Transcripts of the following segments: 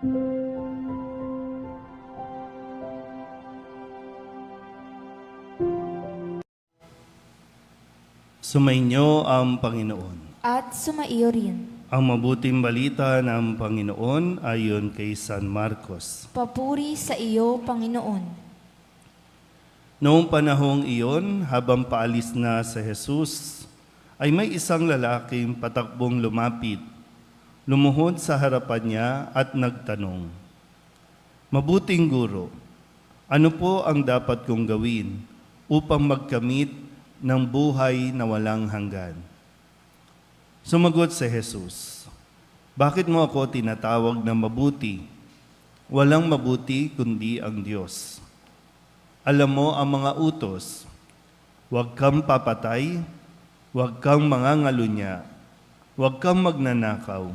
Sumainyo ang Panginoon. at sumaiyo rin. Ang mabuting balita ng Panginoon ayon kay San Marcos. Papuri sa iyo, Panginoon. Noong panahong iyon, habang paalis na sa Jesus, ay may isang lalaking patakbong lumapit, lumuhod sa harapan niya at nagtanong, Mabuting guro, ano po ang dapat kong gawin upang magkamit ng buhay na walang hanggan? Sumagot si Jesus, Bakit mo ako tinatawag na mabuti? Walang mabuti kundi ang Diyos. Alam mo ang mga utos, huwag kang papatay, huwag kang mangangalunya, huwag kang magnanakaw,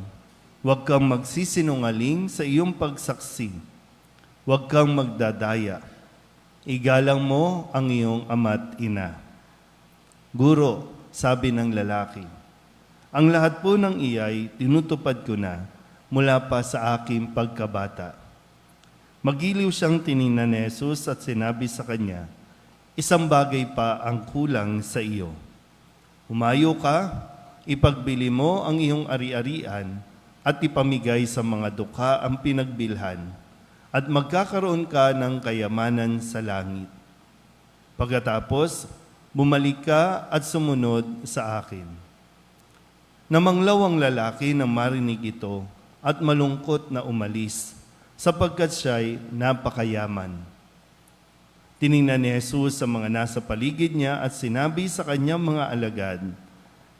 huwag kang magsisinungaling sa iyong pagsaksi, huwag kang magdadaya, igalang mo ang iyong ama't ina. Guro, sabi ng lalaki, ang lahat po ng iyay tinutupad ko na mula pa sa aking pagkabata. Magiliw siyang tiningnan ni Jesus at sinabi sa kanya, Isang bagay pa ang kulang sa iyo. Humayo ka, ipagbili mo ang iyong ari-arian at ipamigay sa mga dukha ang pinagbilhan at magkakaroon ka ng kayamanan sa langit. Pagkatapos, bumalik ka at sumunod sa akin. Namanglaw ang lalaki na marinig ito at malungkot na umalis sapagkat siya'y napakayaman. Tiningnan ni Jesus sa mga nasa paligid niya at sinabi sa kanyang mga alagad,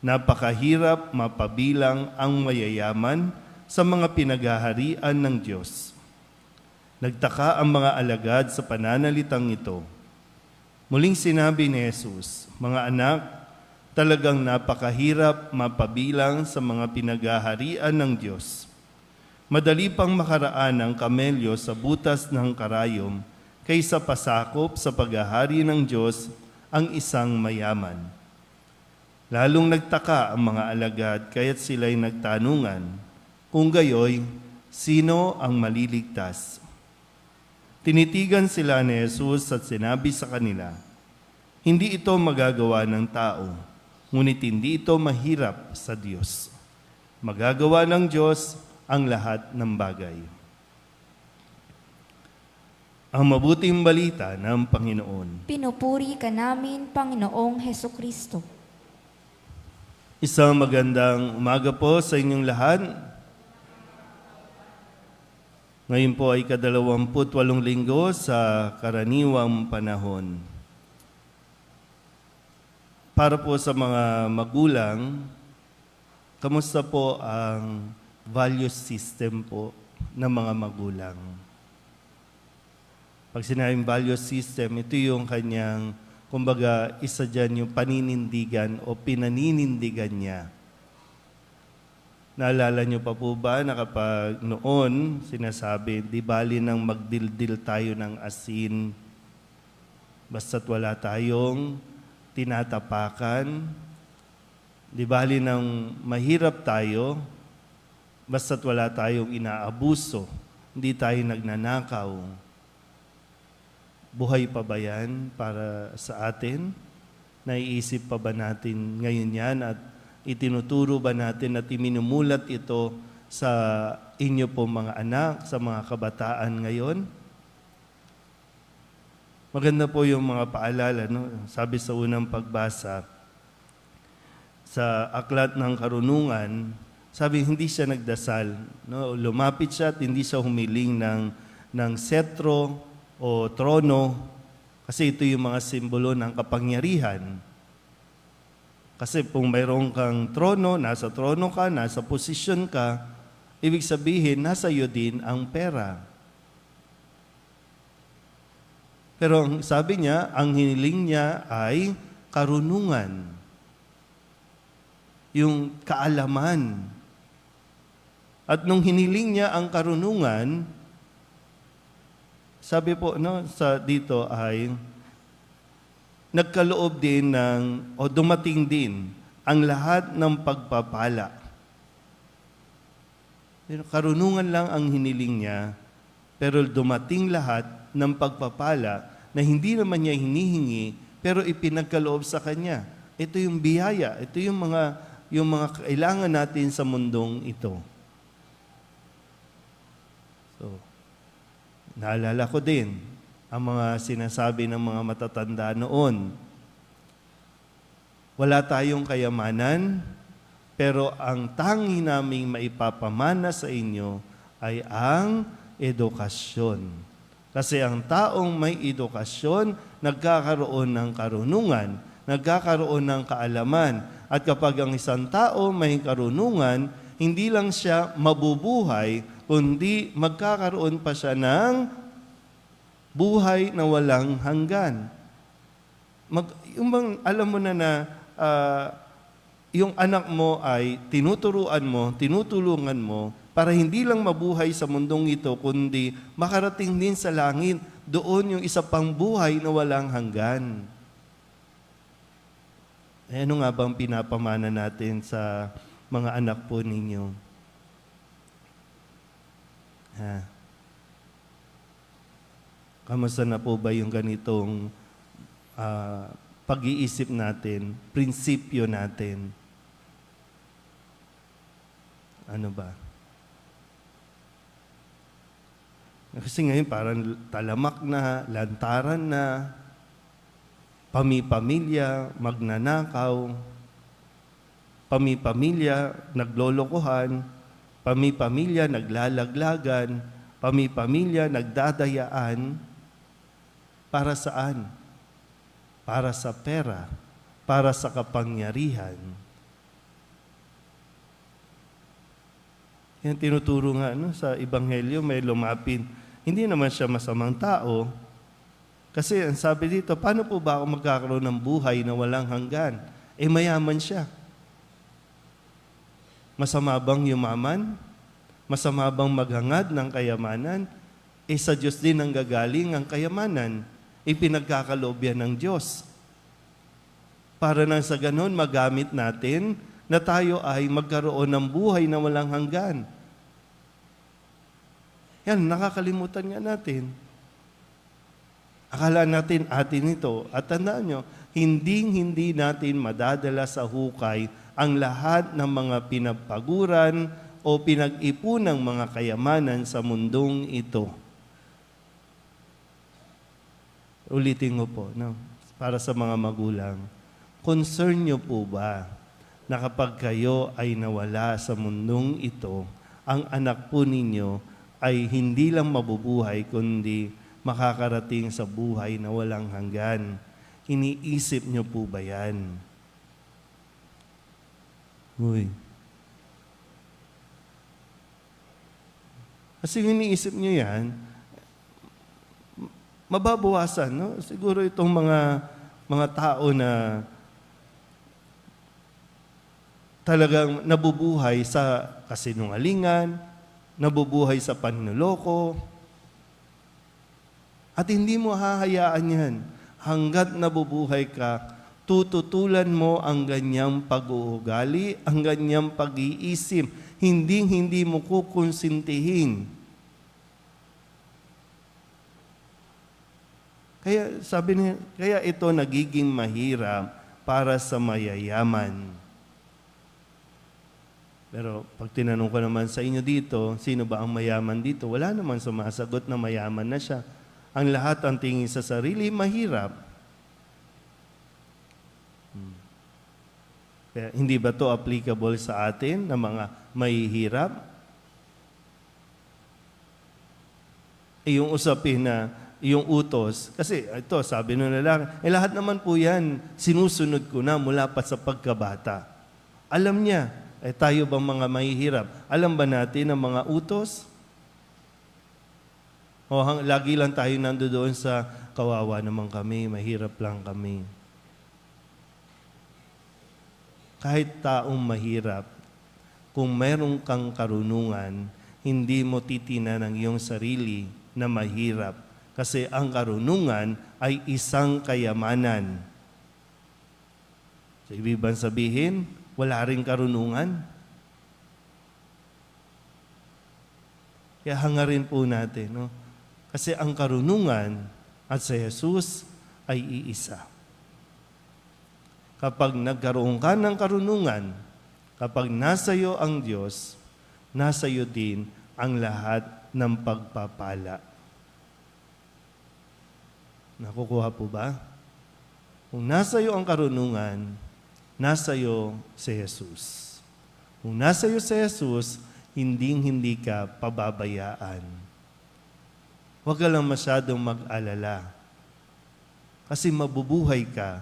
Napakahirap mapabilang ang mayayaman sa mga pinaghaharian ng Diyos. Nagtaka ang mga alagad sa pananalitang ito. Muling sinabi ni Jesus, Mga anak, talagang napakahirap mapabilang sa mga pinaghaharian ng Diyos. Madali pang makaraan ang kamelyo sa butas ng karayom kaysa pasakop sa paghahari ng Diyos ang isang mayaman. Lalong nagtaka ang mga alagad kaya't sila'y nagtanungan, kung gayoy, sino ang maliligtas? Tinitigan sila ni Jesus at sinabi sa kanila, Hindi ito magagawa ng tao, ngunit hindi ito mahirap sa Diyos. Magagawa ng Diyos ang lahat ng bagay. Ang mabuting balita ng Panginoon. Pinupuri ka namin, Panginoong Heso Kristo. Isang magandang umaga po sa inyong lahat. Ngayon po ay kadalawamput walong linggo sa karaniwang panahon. Para po sa mga magulang, kamusta po ang value system po ng mga magulang? Pag sinabing value system, ito yung kanyang, kumbaga, isa dyan yung paninindigan o pinaninindigan niya. Naalala niyo pa po ba na kapag noon sinasabi, di bali nang magdildil tayo ng asin, basta't wala tayong tinatapakan, di bali nang mahirap tayo, basta't wala tayong inaabuso, hindi tayo nagnanakaw. Buhay pa ba yan para sa atin? Naiisip pa ba natin ngayon yan at itinuturo ba natin at iminumulat ito sa inyo po mga anak, sa mga kabataan ngayon? Maganda po yung mga paalala. No? Sabi sa unang pagbasa, sa aklat ng karunungan, sabi hindi siya nagdasal. No? Lumapit siya at hindi siya humiling ng, ng setro o trono kasi ito yung mga simbolo ng kapangyarihan. Kasi kung mayroon kang trono, nasa trono ka, nasa posisyon ka, ibig sabihin, nasa iyo din ang pera. Pero ang sabi niya, ang hiniling niya ay karunungan. Yung kaalaman. At nung hiniling niya ang karunungan, sabi po no, sa dito ay nagkaloob din ng, o dumating din, ang lahat ng pagpapala. Pero karunungan lang ang hiniling niya, pero dumating lahat ng pagpapala na hindi naman niya hinihingi, pero ipinagkaloob sa kanya. Ito yung biyaya, ito yung mga yung mga kailangan natin sa mundong ito. So, naalala ko din ang mga sinasabi ng mga matatanda noon. Wala tayong kayamanan, pero ang tangi naming maipapamana sa inyo ay ang edukasyon. Kasi ang taong may edukasyon, nagkakaroon ng karunungan, nagkakaroon ng kaalaman. At kapag ang isang tao may karunungan, hindi lang siya mabubuhay, kundi magkakaroon pa siya ng buhay na walang hanggan. Mag, yung bang, alam mo na na ah, yung anak mo ay tinuturuan mo, tinutulungan mo para hindi lang mabuhay sa mundong ito, kundi makarating din sa langit. Doon yung isa pang buhay na walang hanggan. Eh, ano nga bang pinapamana natin sa mga anak po ninyo? Ha? Kamusta na po ba yung ganitong ah, pag-iisip natin, prinsipyo natin? Ano ba? Kasi ngayon parang talamak na, lantaran na, pami-pamilya, magnanakaw, pami-pamilya, naglolokohan, pami-pamilya, naglalaglagan, pami-pamilya, nagdadayaan. Para saan? Para sa pera, para sa kapangyarihan. Yan tinuturo nga no, sa Ebanghelyo, may lumapin. Hindi naman siya masamang tao. Kasi ang sabi dito, paano po ba ako magkakaroon ng buhay na walang hanggan? Eh mayaman siya. Masama bang yumaman? Masama bang maghangad ng kayamanan? Eh sa Diyos din ang gagaling ang kayamanan. Ipinagkakaloob yan ng Diyos. Para nang sa ganon magamit natin na tayo ay magkaroon ng buhay na walang hanggan. Yan, nakakalimutan nga natin. Akala natin atin ito. At tandaan nyo, hindi-hindi natin madadala sa hukay ang lahat ng mga pinapaguran o pinag-ipunang mga kayamanan sa mundong ito. Ulitin ko po, no? para sa mga magulang. Concern nyo po ba na kapag kayo ay nawala sa mundong ito, ang anak po ninyo ay hindi lang mabubuhay, kundi makakarating sa buhay na walang hanggan. Iniisip nyo po ba yan? Uy. Kasi iniisip nyo yan, mababawasan, no? Siguro itong mga mga tao na talagang nabubuhay sa kasinungalingan, nabubuhay sa panloloko, at hindi mo hahayaan yan. Hanggat nabubuhay ka, tututulan mo ang ganyang pag-uugali, ang ganyang pag-iisip. Hindi, hindi mo kukonsintihin. Kaya sabi niya, kaya ito nagiging mahirap para sa mayayaman. Pero pag tinanong ko naman sa inyo dito, sino ba ang mayaman dito? Wala naman sumasagot na mayaman na siya. Ang lahat ang tingin sa sarili, mahirap. Kaya, hindi ba to applicable sa atin na mga mahihirap? Eh, yung usapin na yung utos, kasi ito, sabi nung lalaki, eh lahat naman po yan, sinusunod ko na mula pa sa pagkabata. Alam niya, eh tayo bang mga mahihirap? Alam ba natin ang mga utos? O hang, lagi lang tayo nando doon sa kawawa naman kami, mahirap lang kami. Kahit taong mahirap, kung meron kang karunungan, hindi mo titinan ang iyong sarili na mahirap. Kasi ang karunungan ay isang kayamanan. So, ibig bang sabihin, wala rin karunungan? Kaya hangarin po natin, no? Kasi ang karunungan at sa Jesus ay iisa. Kapag nagkaroon ka ng karunungan, kapag nasa iyo ang Diyos, nasa iyo din ang lahat ng pagpapala. Nakukuha po ba? Kung nasa iyo ang karunungan, nasa iyo si Jesus. Kung nasa iyo si Jesus, hinding-hindi ka pababayaan. Huwag ka lang masyadong mag-alala. Kasi mabubuhay ka,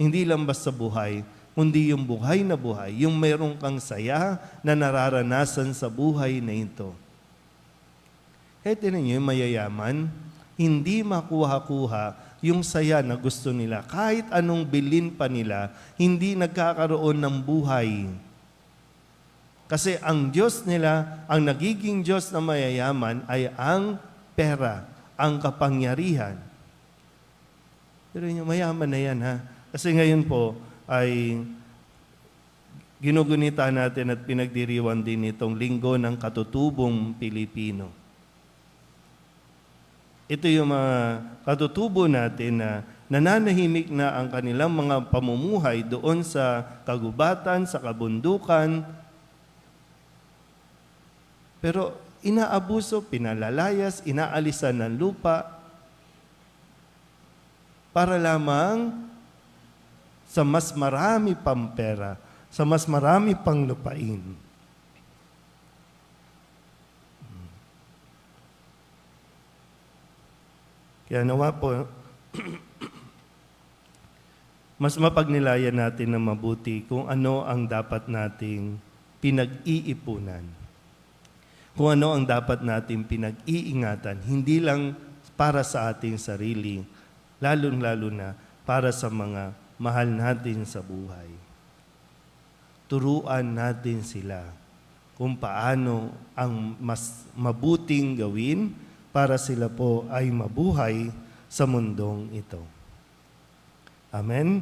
hindi lang basta buhay, kundi yung buhay na buhay, yung mayroong kang saya na nararanasan sa buhay na ito. Kaya tinan niyo, yung mayayaman, hindi makuha-kuha yung saya na gusto nila. Kahit anong bilin pa nila, hindi nagkakaroon ng buhay. Kasi ang Diyos nila, ang nagiging Diyos na mayayaman ay ang pera, ang kapangyarihan. Pero yung mayaman na yan ha. Kasi ngayon po ay ginugunita natin at pinagdiriwan din itong linggo ng katutubong Pilipino. Ito yung mga katutubo natin na nananahimik na ang kanilang mga pamumuhay doon sa kagubatan, sa kabundukan, pero inaabuso, pinalalayas, inaalisan ng lupa para lamang sa mas marami pang pera, sa mas marami pang lupain. Kaya nawa po, mas mapagnilayan natin na mabuti kung ano ang dapat nating pinag-iipunan. Kung ano ang dapat nating pinag-iingatan, hindi lang para sa ating sarili, lalong-lalo na para sa mga mahal natin sa buhay. Turuan natin sila kung paano ang mas mabuting gawin para sila po ay mabuhay sa mundong ito. Amen?